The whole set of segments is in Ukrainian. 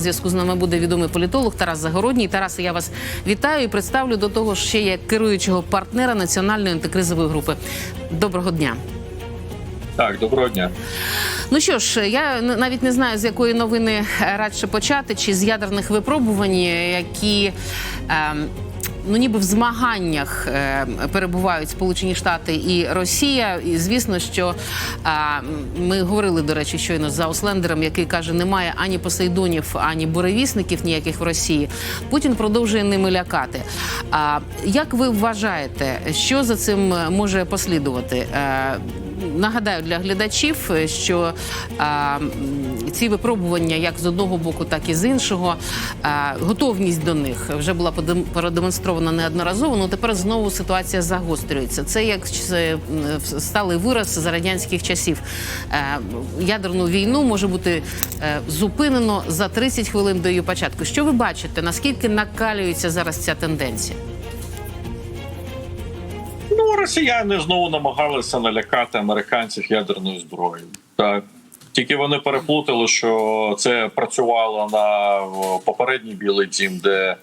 Зв'язку з нами буде відомий політолог Тарас Загородній. Тарасе, я вас вітаю і представлю до того ж ще як керуючого партнера національної антикризової групи. Доброго дня. Так, доброго дня. Ну що ж, я навіть не знаю, з якої новини е, радше почати, чи з ядерних випробувань, які. ем, Ну, ніби в змаганнях е, перебувають Сполучені Штати і Росія. І звісно, що е, ми говорили, до речі, щойно з Ауслендером, який каже, немає ані посейдонів, ані буревісників ніяких в Росії. Путін продовжує ними лякати. А як ви вважаєте, що за цим може послідувати? Е, Нагадаю для глядачів, що а, ці випробування, як з одного боку, так і з іншого, а, готовність до них вже була подем- продемонстрована неодноразово. Ну тепер знову ситуація загострюється. Це як сталий вираз за радянських часів. Е, ядерну війну може бути е, зупинено за 30 хвилин до її початку. Що ви бачите? Наскільки накалюється зараз ця тенденція? Ну, росіяни знову намагалися налякати американців ядерною зброєю. Так. Тільки вони переплутали, що це працювало на попередній білий дім, де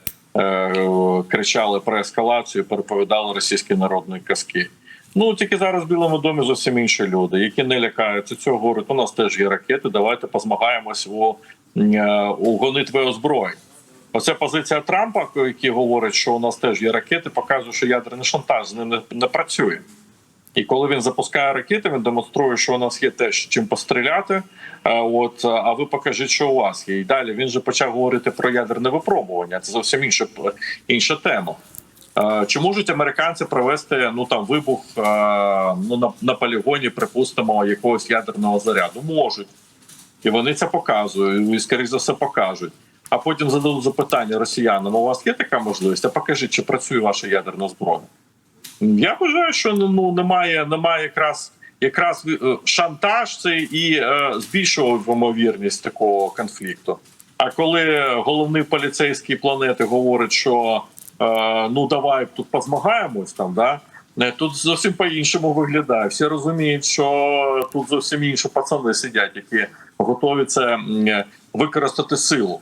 кричали про ескалацію, переповідали російські народні казки. Ну тільки зараз в Білому домі зовсім інші люди, які не лякаються цього. Говорять, у нас теж є ракети. Давайте позмагаємось у, е, у гонитві озброєнь. Оця позиція Трампа, який говорить, що у нас теж є ракети, показує, що ядерний шантаж з ним не, не працює. І коли він запускає ракети, він демонструє, що у нас є теж чим постріляти. А, От а ви покажіть, що у вас є. І далі він же почав говорити про ядерне випробування. Це зовсім інша інша тема. Чи можуть американці провести ну там вибух ну на, на полігоні, припустимо, якогось ядерного заряду? Можуть, і вони це показують, і скоріш за все покажуть. А потім зададуть запитання росіянам: у вас є така можливість? А покажіть, чи працює ваша ядерна зброя? Я вважаю, що ну немає, немає якраз якраз е, шантаж це і е, збільшував ймовірність такого конфлікту. А коли головний поліцейський планети говорить, що е, ну давай тут позмагаємось там, да е, тут зовсім по-іншому виглядає. Всі розуміють, що тут зовсім інші пацани сидять, які готові це е, використати силу.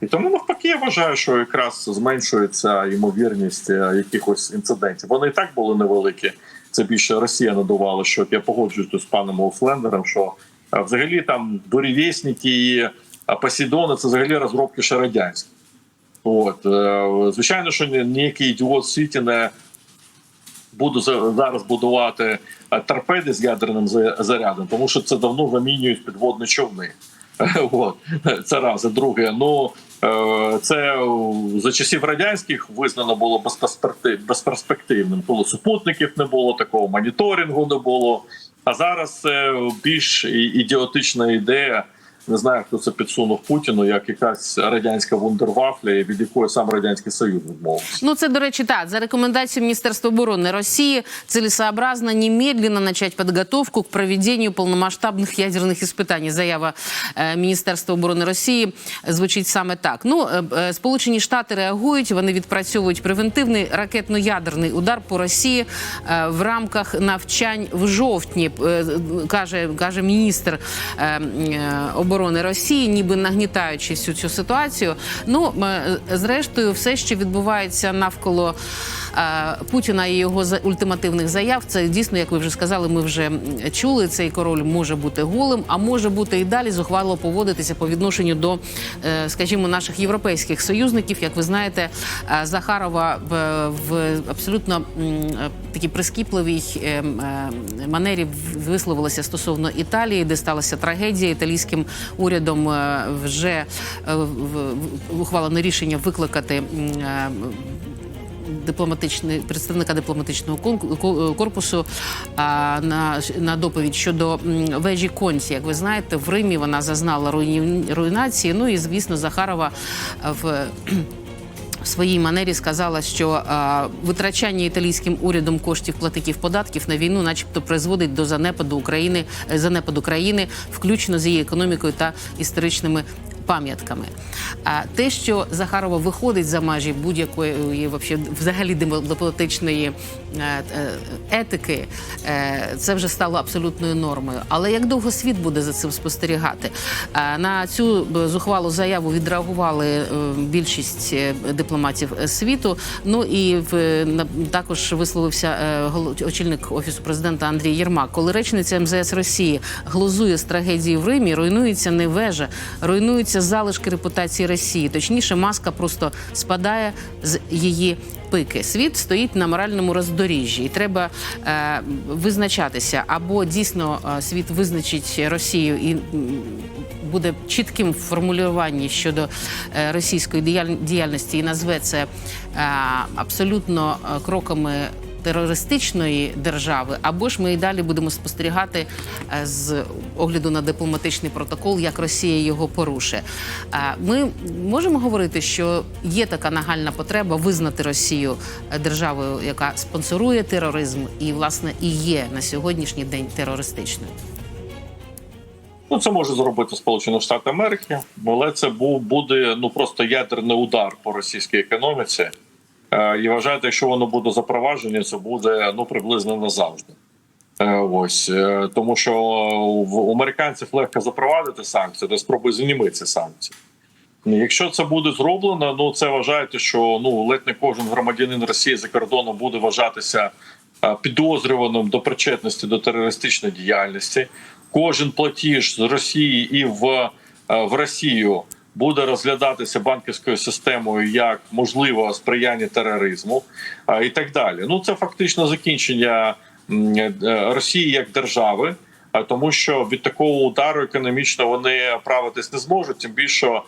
І тому навпаки, я вважаю, що якраз зменшується ймовірність е, якихось інцидентів. Вони і так були невеликі. Це більше Росія надувала. Що я погоджуюсь з паном Офлендером, що е, взагалі там буревісники і е, Посейдони це взагалі розробки ще радянські. От звичайно, що ніякий ідіот світі не буду зараз будувати торпеди з ядерним зарядом, тому що це давно замінюють підводні човни. От це раз. І друге, ну це за часів радянських визнано було безперспективним. Коли супутників не було, такого моніторингу не було. А зараз це більш ідіотична ідея Не знаю, хто це підсунув Путіну, як якась радянська вундервафля, від якої сам радянський союз відмовився. Ну, це, до речі, так. За рекомендацією Міністерства обороны России целесообразно немедленно начать подготовку к проведению полномасштабных ядерных испытаний. Заява е, Міністерства оборони Росії звучить саме так. Ну, е, е, Сполучені Штати реагують, вони відпрацьовують превентивний ракетно-ядерний удар по Росії е, в рамках навчань в жовтні, е, каже, каже міністр е, е, оборони Росії, ніби нагнітаючи всю цю ситуацію. Ну, е, зрештою, все, що відбувається навколо Путіна і його ультимативних заяв, це дійсно, як ви вже сказали, ми вже чули. Цей король може бути голим, а може бути і далі зухвало поводитися по відношенню до, е, скажімо, наших європейських союзників. Як ви знаєте, е, Захарова в, абсолютно е, такій прискіпливій е, м, е, манері висловилася стосовно Італії, де сталася трагедія. Італійським урядом е, вже е, ухвалено рішення викликати. Е, Дипломатичний представника дипломатичного корпусу на, на доповідь щодо вежі Конці. Як ви знаєте, в Римі вона зазнала руйнації. Ну і звісно, Захарова е, в в своїй манері сказала, що а, витрачання італійським урядом коштів платників податків на війну, начебто, призводить до занепаду України, е, занепаду країни, включно з її економікою та історичними пам'ятками. А те, що Захарова виходить за межі будь-якої вообще, взагалі дипломатичної е, е, етики, е, це вже стало абсолютною нормою. Але як довго світ буде за цим спостерігати? На цю зухвалу заяву відреагували більшість дипломатів світу. Ну і в також висловився очільник офісу президента Андрій Єрмак. Коли речниця МЗС Росії глузує з трагедії в Римі, руйнується не вежа, руйнуються залишки репутації Росії. Точніше, маска просто спадає з її. Пики світ стоїть на моральному роздоріжжі, і треба е, визначатися або дійсно е, світ визначить Росію і буде чітким в формулюванні щодо е, російської діяльності і назве це е, абсолютно кроками терористичної держави, або ж ми і далі будемо спостерігати е, з огляду на дипломатичний протокол, як Росія його порушує. Е, Ми можемо говорити, що є така нагальна потреба визнати Росію е, державою, яка спонсорує тероризм, і власне і є на сьогоднішній день терористичною. Ну, це може зробити Сполучені Штати Америки, але це був буде ну просто ядерний удар по російській економіці. Е, і вважаєте, якщо воно буде запровадження, це буде ну приблизно назавжди. Е, ось е, тому, що в американців легко запровадити санкції, де спробуй зніми ці санкції. Якщо це буде зроблено, ну це вважаєте, що ну ледь не кожен громадянин Росії за кордоном буде вважатися підозрюваним до причетності до терористичної діяльності. Кожен платіж з Росії і в, в Росію буде розглядатися банківською системою як можливе сприяння тероризму і так далі. Ну це фактично закінчення е, Росії як держави. Тому, що від такого удару економічно вони правитись не зможуть. Тим більше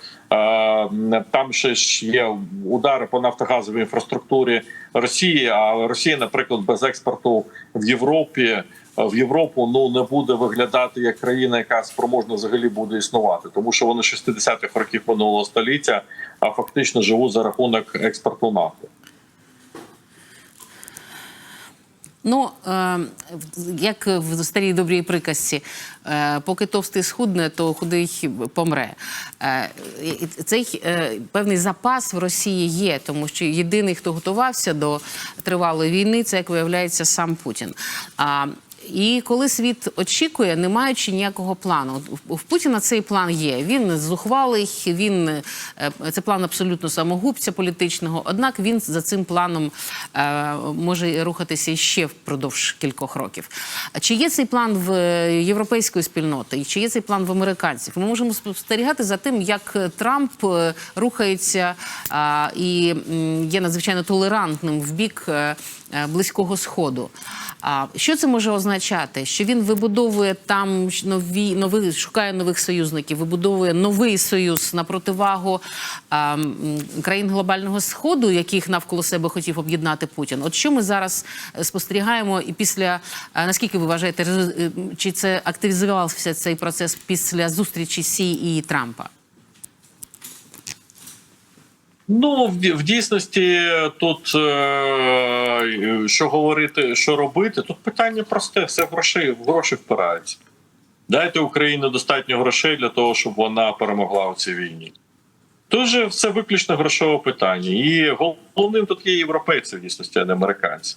там ще ж є удари по нафтогазовій інфраструктурі Росії. А Росія, наприклад, без експорту в Європі в Європу ну не буде виглядати як країна, яка спроможна взагалі буде існувати, тому що вони 60-х років минулого століття а фактично живуть за рахунок експорту нафти. Ну, е, як в старій добрій приказці, е, поки товстий схудне, то худий помре. Е, цей е, певний запас в Росії є, тому що єдиний, хто готувався до тривалої війни, це як виявляється сам Путін. І коли світ очікує, не маючи ніякого плану, в Путіна цей план є. Він зухвалий, він е, це план абсолютно самогубця політичного. Однак він за цим планом е, може рухатися ще впродовж кількох років. А Чи є цей план в е, європейської спільноти, і чи є цей план в американців? Ми можемо спостерігати за тим, як Трамп рухається і є надзвичайно толерантним в бік близького сходу. А що це може означати? Що він вибудовує там нові нові, шукає нових союзників, вибудовує новий союз на противагу країн глобального сходу, яких навколо себе хотів об'єднати Путін. От що ми зараз е, спостерігаємо, і після а, наскільки ви вважаєте, е, чи це активізувався цей процес після зустрічі Сі і Трампа? Ну, в, дійсності тут е, що говорити, що робити, тут питання просте, все гроші, в гроші впирається. Дайте Україні достатньо грошей для того, щоб вона перемогла у цій війні. Же все виключно грошове питання. І головним тут є європейці, в дійсності, а не американці.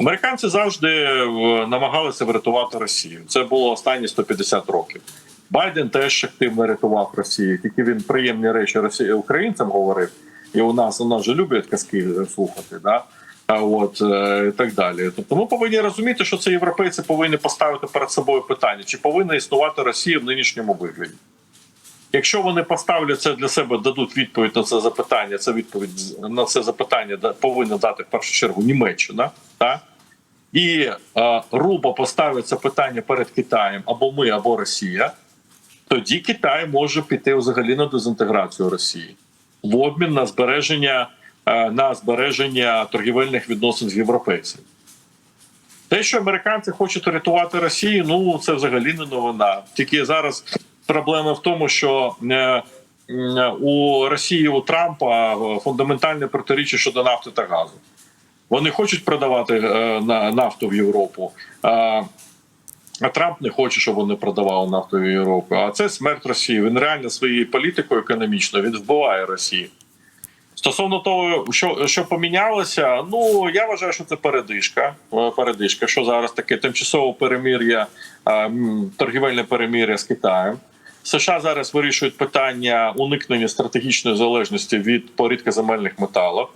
Американці завжди е, намагалися врятувати Росію. Це було останні 150 років. Байден теж активно рятував Росію. Тільки він приємні речі українцям говорив. І у нас у нас же люблять казки слухати, да? От е, і так далі. Тобто ми повинні розуміти, що це європейці повинні поставити перед собою питання, чи повинна існувати Росія в нинішньому вигляді. Якщо вони поставлять це для себе, дадуть відповідь на це запитання, це відповідь на це запитання повинна дати в першу чергу Німеччина, так? і е, грубо поставить це питання перед Китаєм або ми, або Росія, тоді Китай може піти взагалі на дезінтеграцію Росії в обмін на збереження е, на збереження торгівельних відносин з європейцями. Те, що американці хочуть рятувати Росію, ну це взагалі не новина. Тільки зараз проблема в тому, що е, у Росії у Трампа е, фундаментальне протиріччя щодо нафти та газу. Вони хочуть продавати на- нафту в Європу. А Трамп не хоче, щоб вони продавали нафту в Європу. А це смерть Росії. Він реально своєю політикою економічною він вбиває Росію. Стосовно того, що, що помінялося, ну я вважаю, що це передишка. Е, Передишка, що зараз таке тимчасове перемір'я, е, торгівельне перемір'я з Китаєм. США зараз вирішують питання уникнення стратегічної залежності від по рідкоземельних металах.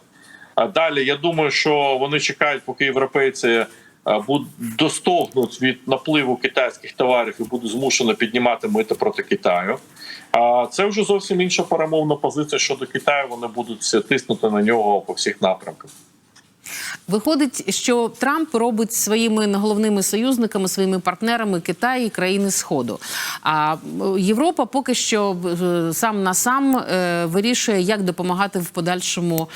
А далі я думаю, що вони чекають, поки європейці достогнуть від напливу китайських товарів і будуть змушені піднімати мити проти Китаю. А це вже зовсім інша перемовна позиція щодо Китаю. Вони будуть тиснути на нього по всіх напрямках. Виходить, що Трамп робить своїми головними союзниками, своїми партнерами Китай і країни Сходу. А е, Європа поки що е, сам на сам е, вирішує, як допомагати в подальшому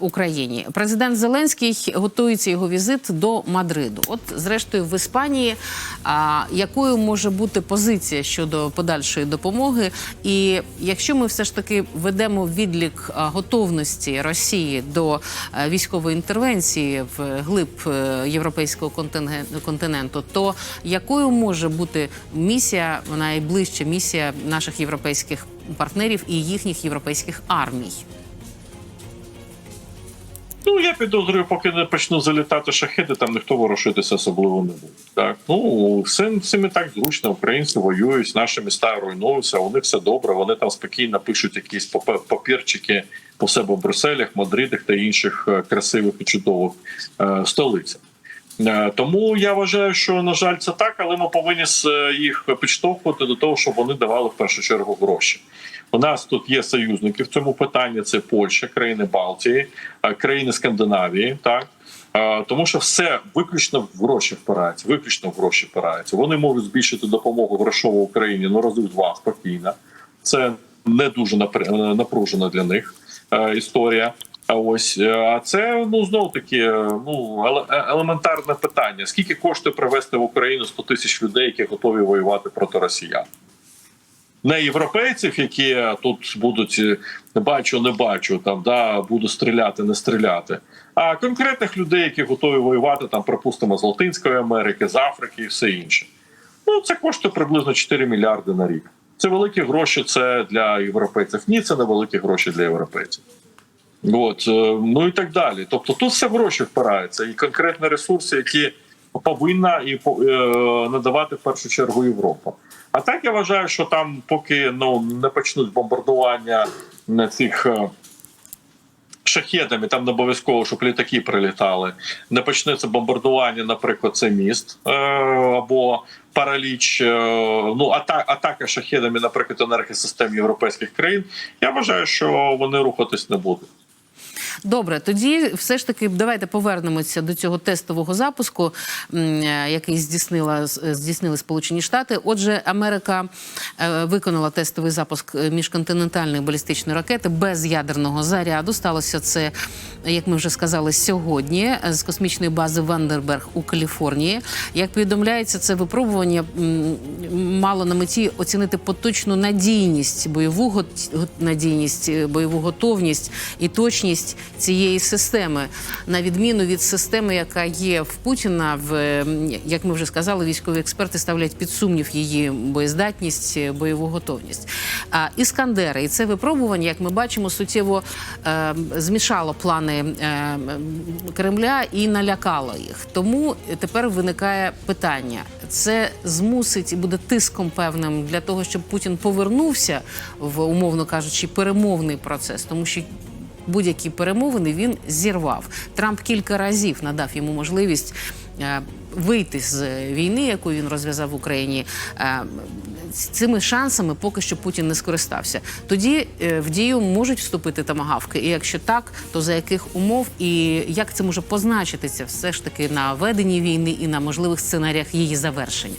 Україні. Президент Зеленський готується його візит до Мадриду. От, зрештою, в Іспанії якою може бути позиція щодо подальшої допомоги? І якщо ми все ж таки ведемо відлік готовності Росії до військової інтервенції в глиб е, європейського континенту, то якою може бути місія, найближча місія наших європейських партнерів і їхніх європейських армій? Ну я підозрюю, поки не почну залітати шахеди, там ніхто ворушитися особливо не буде. Так ну всім всім і так зручно. Українці воюють, наші міста руйнуються. У них все добре. Вони там спокійно пишуть якісь папірчики по себе в Брюсселях, Мадридах та інших е, красивих і чудових е, столицях. Е, Тому я вважаю, що на жаль, це так, але ми повинні їх підштовхувати до того, щоб вони давали в першу чергу гроші. У нас тут є союзники в цьому питанні: це Польща, країни Балтії, е, країни Скандинавії. Так Е, тому що все виключно в гроші впирається. Виключно в гроші впирається. Вони можуть збільшити допомогу грошову Україні ну разів два спокійно. Це не дуже е, напружена для них історія. А ось а це ну знов таки ну елементарне питання: скільки коштує привезти в Україну 100 тисяч людей, які готові воювати проти росіян? Не європейців, які тут будуть е, бачу, не бачу, там да буду стріляти, не стріляти. А конкретних людей, які готові воювати, там, припустимо, з Латинської Америки, з Африки і все інше. Ну це коштує приблизно 4 мільярди на рік. Це великі гроші. Це для європейців. Ні, це не великі гроші для європейців. От, е, ну і так далі. Тобто тут все гроші впирається, і конкретні ресурси, які повинна і е, надавати в першу чергу Європа. А так я вважаю, що там, поки ну не почнуть бомбардування на цих. е, Шахедами там не обов'язково, щоб літаки прилітали. Не почнеться бомбардування, наприклад, це міст е, або параліч, е, ну ата- атака шахедами, наприклад, енергосистем європейських країн. Я вважаю, що вони рухатись не будуть. Добре, тоді все ж таки давайте повернемося до цього тестового запуску, е, який здійснила здійснили Сполучені Штати. Отже, Америка е, виконала тестовий запуск е, міжконтинентальної балістичної ракети без ядерного заряду. Сталося це, як ми вже сказали, сьогодні е, з космічної бази Вандерберг у Каліфорнії. Як повідомляється, це випробування мало на меті оцінити поточну надійність, бойову надійність, е, бойову готовність і точність цієї системи, на відміну від системи, яка є в Путіна, в як ми вже сказали, військові експерти ставлять під сумнів її боєздатність, е, бойову готовність. А іскандери, і це випробування, як ми бачимо, суттєво е, змішало плани е, Кремля і налякало їх. Тому тепер виникає питання: це змусить і буде тиском певним для того, щоб Путін повернувся в умовно кажучи перемовний процес, тому що. Будь-які перемовини він зірвав. Трамп кілька разів надав йому можливість е, вийти з війни, яку він розв'язав в Україні. Е, цими шансами поки що Путін не скористався. Тоді е, в дію можуть вступити тамагавки. І якщо так, то за яких умов і як це може позначитися все ж таки на веденні війни і на можливих сценаріях її завершення?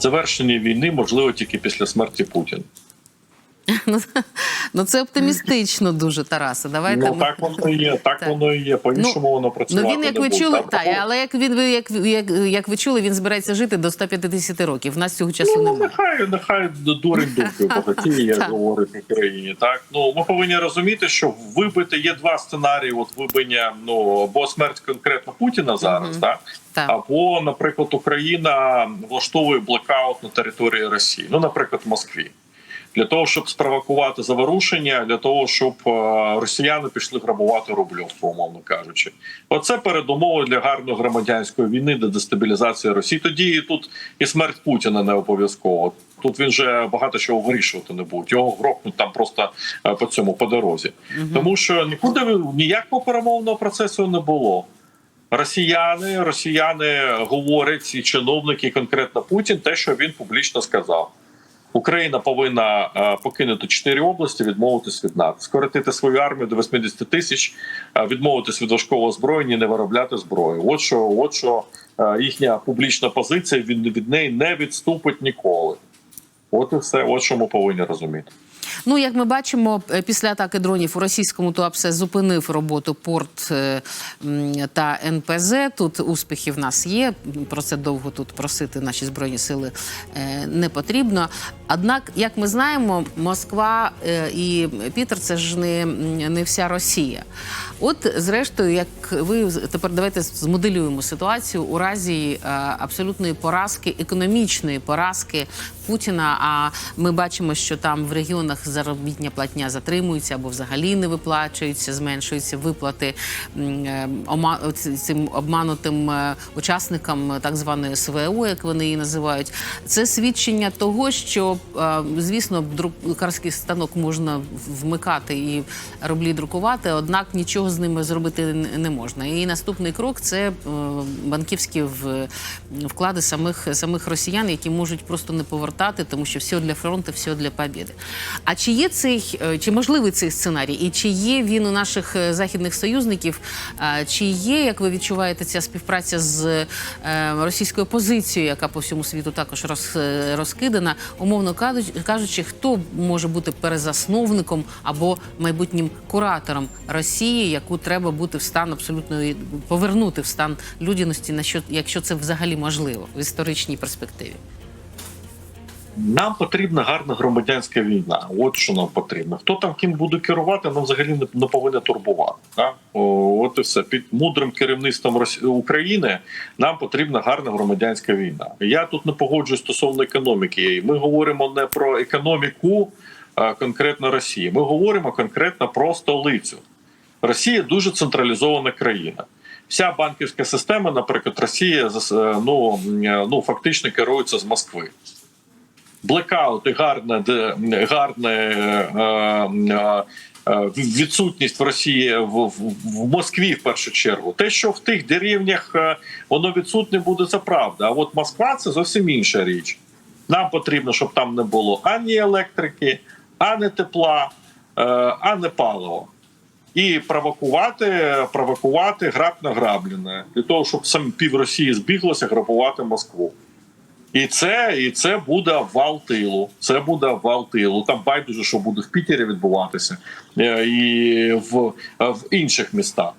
Завершення війни можливо тільки після смерті Путіна. Ну, ну це оптимістично дуже, Тарасе. Давайте Ну ми- так воно і є, так Так. воно і є. По-іншому воно Ну працювати він, як ви чули, та, але як він ви як, як, як ви чули, він збирається жити до 150 років. В нас цього часу Ну, немає. нехай, нехай дурень думки багатіє, як говорить в Україні. Так ну ми повинні розуміти, що вибити є два сценарії. От вибиття, ну або смерть конкретно Путіна зараз, Мгм. так Так. або, наприклад, Україна влаштовує блекаут на території Росії, ну, наприклад, в Москві. Для того щоб спровокувати заворушення, для того щоб е, росіяни пішли грабувати рубльовку, умовно кажучи, оце передумови для гарної громадянської війни, для дестабілізації Росії. Тоді і тут і смерть Путіна не обов'язково. Тут він вже багато чого вирішувати не буде. Його грохнуть там просто е, по цьому по дорозі, тому що нікуди ніякого перемовного процесу не було. Росіяни, росіяни говорять і чиновники, і конкретно Путін, те, що він публічно сказав. Україна повинна е, покинути чотири області, відмовитись від НАТО, скоротити свою армію до 80 тисяч, е, відмовитись від важкого озброєння, не виробляти зброю. От що, от що е, їхня публічна позиція від, від неї не відступить ніколи. От і все, от що ми повинні розуміти. Ну, як ми бачимо, е, після атаки дронів у російському ТУАПСЕ зупинив роботу порт е, та НПЗ. Тут успіхи в нас є. Про це довго тут просити наші збройні сили е, не потрібно. Однак, як ми знаємо, Москва і Пітер це ж не, не вся Росія. От, зрештою, як ви тепер давайте змоделюємо ситуацію у разі е, абсолютної поразки, економічної поразки Путіна. А ми бачимо, що там в регіонах заробітня платня затримується або взагалі не виплачується, зменшуються виплати е, цим обманутим е, учасникам так званої СВО, як вони її називають. Це свідчення того, що звісно, друкарський станок можна вмикати і рублі друкувати, однак нічого з ними зробити не можна. І наступний крок це е, банківські вклади самих самих росіян, які можуть просто не повертати, тому що все для фронту, все для побіди. А чи є цей е, чи можливий цей сценарій, і чи є він у наших е, західних союзників? Чи є, як ви відчуваєте, ця співпраця з російською опозицією, яка по всьому світу також роз, розкидана, умовно кажучи, хто може бути перезасновником або майбутнім куратором Росії, яку треба бути в стан абсолютно повернути в стан людяності, на що якщо це взагалі можливо в історичній перспективі? Нам потрібна гарна громадянська війна. От що нам потрібно. Хто там ким буде керувати, нам взагалі не, не повинен турбувати. О, от і все. Під мудрим керівництвом України нам потрібна гарна громадянська війна. Я тут не погоджуюсь стосовно економіки. Ми говоримо не про економіку конкретно Росії. Ми говоримо конкретно про столицю. Росія дуже централізована країна. Вся банківська система, наприклад, Росія е, ну, е, ну фактично керується з Москви блекаут і гарне, гарне е, е, відсутність в Росії в, в, в Москві в першу чергу. Те, що в тих деревнях е, воно відсутнє буде, це правда. А от Москва це зовсім інша річ. Нам потрібно, щоб там не було ані електрики, ані тепла, ані палива. І провокувати, провокувати граб на граблене для того, щоб сам пів Росії збіглося грабувати Москву. І це, і це буде обвал тилу. Це буде обвал тилу. Там байдуже, що буде в Пітері відбуватися е, і в, в інших містах.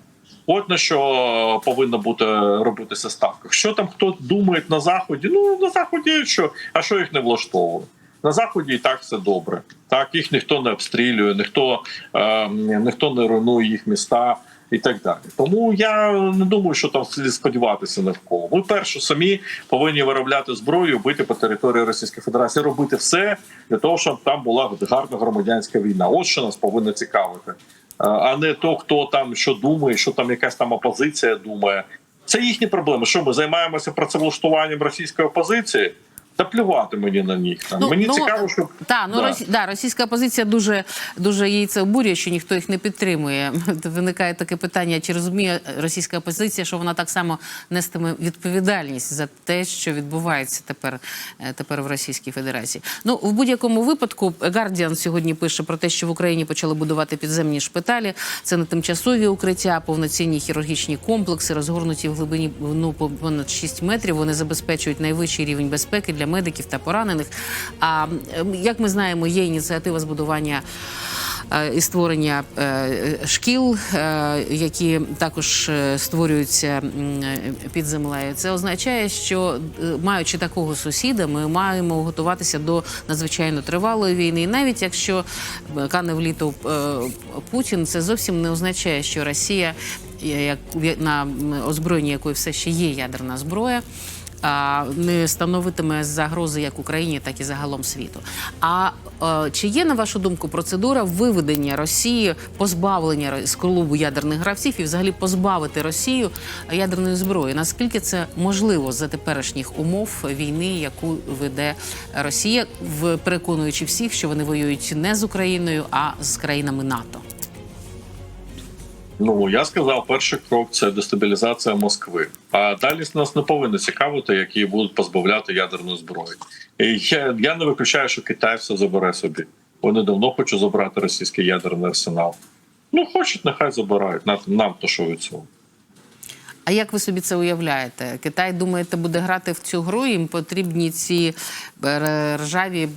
От на що повинна бути робитися ставка. Що там хто думає на заході? Ну на заході що, а що їх не влаштовує? На заході і так все добре. Так їх ніхто не обстрілює, ніхто, е, ніхто не руйнує їх міста і так далі. Тому я не думаю, що там слід сподіватися кого. Ми перше самі повинні виробляти зброю, бити по території Російської Федерації, робити все для того, щоб там була гарна громадянська війна. От що нас повинно цікавити, А- а не то, хто там що думає, що там якась там опозиція думає. Це їхні проблеми. Що ми займаємося працевлаштуванням російської опозиції? Та плювати мені на них. Там. Ну, мені ну, цікаво, що Так, ну Да. Росі... да, російська опозиція дуже дуже їй це обурює, що ніхто їх не підтримує. Виникає таке питання: чи розуміє російська опозиція, що вона так само нестиме відповідальність за те, що відбувається тепер, е, тепер в Російській Федерації? Ну в будь-якому випадку Гардіан сьогодні пише про те, що в Україні почали будувати підземні шпиталі. Це не тимчасові укриття, повноцінні хірургічні комплекси, розгорнуті в глибині ну, по- понад 6 метрів. Вони забезпечують найвищий рівень безпеки для медиків та поранених. А як ми знаємо, є ініціатива збудування. е, І створення е, шкіл, е, які також створюються під землею. Це означає, що маючи такого сусіда, ми маємо готуватися до надзвичайно тривалої війни. І навіть якщо кане в літо Путін, це зовсім не означає, що Росія, як на озброєнні якої все ще є ядерна зброя. Не становитиме загрози як Україні, так і загалом світу. А е, чи є на вашу думку процедура виведення Росії, позбавлення з клубу ядерних гравців і взагалі позбавити Росію ядерної зброї? Наскільки це можливо за теперішніх умов війни, яку веде Росія, в переконуючи всіх, що вони воюють не з Україною, а з країнами НАТО? Ну я сказав, перший крок це дестабілізація Москви. А далі нас не повинно цікавити, які будуть позбавляти ядерної зброї. І я, я не виключаю, що Китай все забере собі. Вони давно хочуть забрати російський ядерний арсенал. Ну хочуть, нехай забирають. Нам, нам то що від цього. А як ви собі це уявляєте? Китай думаєте, буде грати в цю гру? Їм потрібні ці е, ржаві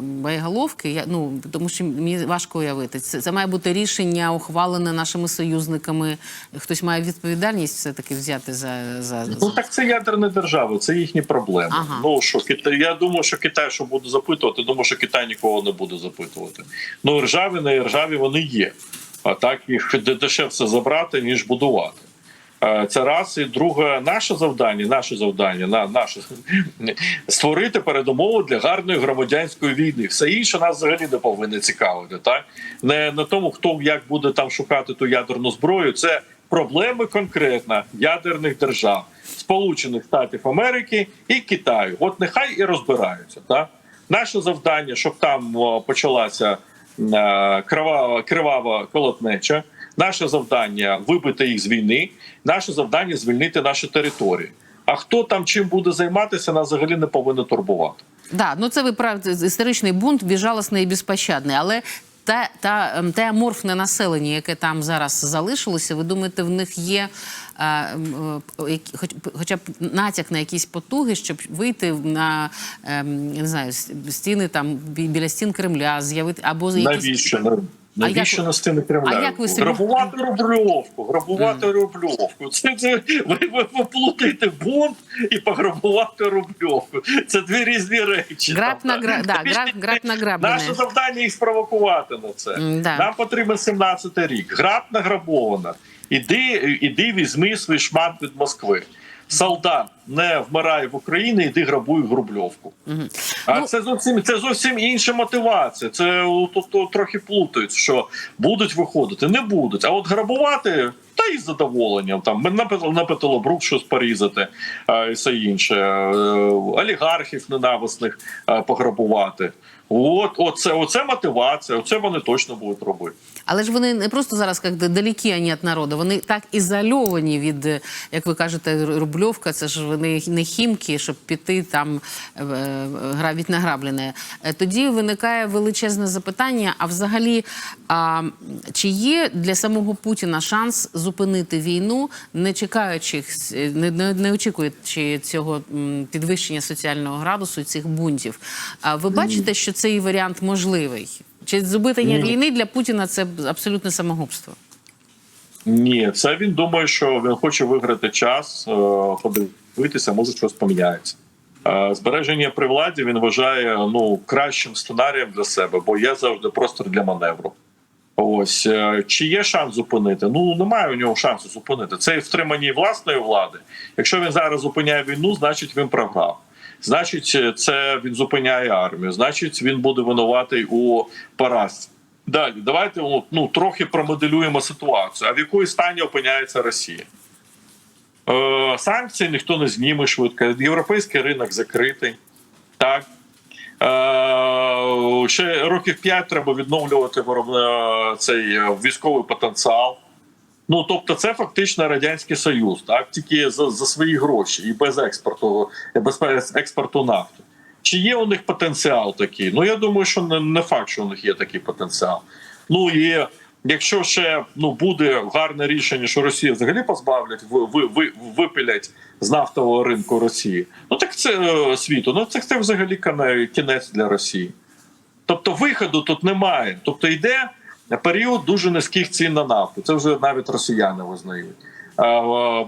боєголовки? Я, ну тому що мені важко уявити. Це, це має бути рішення, ухвалене нашими союзниками. Хтось має відповідальність все таки взяти за, за, Ну так це ядерні держави, це їхні проблеми. Ага. Ну що Китай, я думаю, що Китай що буде запитувати, думаю, що Китай нікого не буде запитувати. Ну ржаві не ржаві вони є. А так їх дешевше забрати, ніж будувати. Е, Це раз і друге, наше завдання, наше завдання, на наше створити передумови для гарної громадянської війни. Все інше нас взагалі не повинно цікавити. Так не на тому, хто як буде там шукати ту ядерну зброю. Це проблеми конкретно ядерних держав, Сполучених Штатів Америки і Китаю. От нехай і розбираються. Так наше завдання, щоб там почалася е, кривава, кривава колотнеча. Наше завдання вибити їх з війни. Наше завдання звільнити наші території. А хто там чим буде займатися, нас взагалі не повинно турбувати. Да, ну це ви правда, історичний бунт безжалосний і безпощадний, але. Та, та ем, те аморфне населення, яке там зараз залишилося, ви думаєте, в них є е, е, які- хоч, хоча б натяк на якісь потуги, щоб вийти на ем, не знаю, стіни там бі- біля стін Кремля, з'явити або якісь Навіщо на навіщо як- на стіни Кремля? як ви собі- Грабувати рубльовку, грабувати рубльовку. Це, це ви, ви, ви плутаєте бунт і пограбувати рубльовку. Це дві різні речі. Граб Там, на гра... да, граб, граб на граблене. Наше завдання їх спровокувати на це. М, да. Нам потрібен 17-й рік. Граб награбована. Іди, іди візьми свій шмат від Москви. Солдат не вмирає в Україні, іди грабуй Грубльовку. А Ну- це зовсім це зовсім інша мотивація. Це тут трохи плутають, що будуть виходити, не будуть. А от грабувати. Та із задоволенням там на Пет- на Петелобрук щось порізати а, і все інше, Е, олігархів ненависних е, пограбувати. От, оце, оце мотивація, оце вони точно будуть робити. Але ж вони не просто зараз як далекі ані від народу, вони так ізольовані від, е, як ви кажете, Рубльовка, це ж вони не хімки, щоб піти там е, грабить награблене. Е, Тоді виникає величезне запитання: а взагалі, а, чи є для самого Путіна шанс зупинити війну, не чекаючи, не, не, не очікуючи цього підвищення соціального градусу і цих бунтів? А ви бачите, що цей варіант можливий? Чи зупинення війни для Путіна це абсолютне самогубство? Ні, це він думає, що він хоче виграти час, е, подивитися, може щось поміняється. Е, Збереження при владі він вважає ну кращим сценарієм для себе, бо є завжди простір для маневру. Ось е, чи є шанс зупинити? Ну немає у нього шансу зупинити. Це і втримання власної влади. Якщо він зараз зупиняє війну, значить він програв. Значить, е, це він зупиняє армію. Значить, він буде винуватий у поразці. Далі, давайте ну, трохи промоделюємо ситуацію. А в якої стані опиняється Росія? Е, санкції ніхто не зніме швидко. Європейський ринок закритий. Так. Е, ще років 5 треба відновлювати цей е, військовий потенціал. Ну тобто, це фактично радянський союз, так тільки за, за свої гроші і без експорту, без експорту нафти. Чи є у них потенціал такий? Ну я думаю, що не, не факт, що у них є такий потенціал. Ну і якщо ще ну буде гарне рішення, що Росія взагалі позбавлять, ви, ви, ви випилять з нафтового ринку Росії, ну так це е, світу. Ну це, це взагалі кіне- кінець для Росії. Тобто виходу тут немає. Тобто йде період дуже низьких цін на нафту. Це вже навіть росіяни визнають.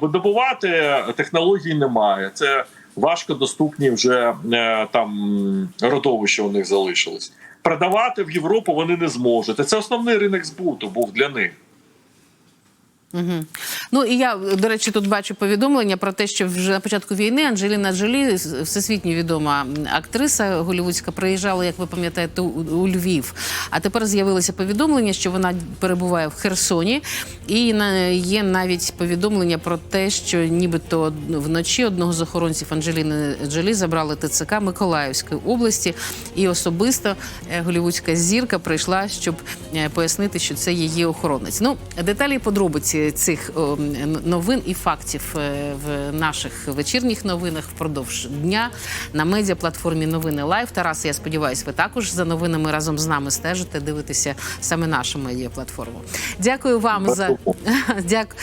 Видобувати технологій немає. Це важко доступні вже е, там родовища у них залишились. Продавати в Європу вони не зможуть. Це основний ринок збуту був для них. Угу. Ну і я до речі тут бачу повідомлення про те, що вже на початку війни Анджеліна Джолі, всесвітньо відома актриса голівудська, приїжджала, як ви пам'ятаєте, у, Львів. А тепер з'явилося повідомлення, що вона перебуває в Херсоні, і є навіть повідомлення про те, що нібито вночі одного з охоронців Анджеліни Джолі забрали ТЦК Миколаївської області, і особисто е, голівудська зірка прийшла, щоб е, пояснити, що це її охоронець. Ну, деталі подробиці цих новин і фактів е, в наших вечірніх новинах впродовж дня на медіаплатформі Новини Лайв. Тарас, я сподіваюся, ви також за новинами разом з нами стежите, дивитеся саме нашу медіаплатформу. Дякую вам за Дяк...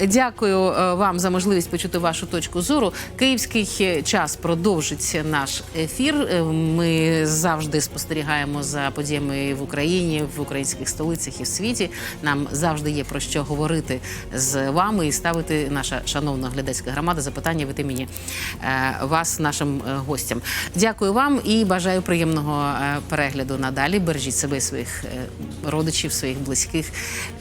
Дякую е, вам за можливість почути вашу точку зору. Київський е, час продовжить наш ефір. Е, Ми завжди спостерігаємо за подіями в Україні, в українських столицях і в світі. Нам завжди є про що говорити з вами і ставити наша шановна глядацька громада запитання від імені е, вас, нашим е, гостям. Дякую вам і бажаю приємного е, перегляду надалі. Бережіть себе своїх родичів, своїх близьких.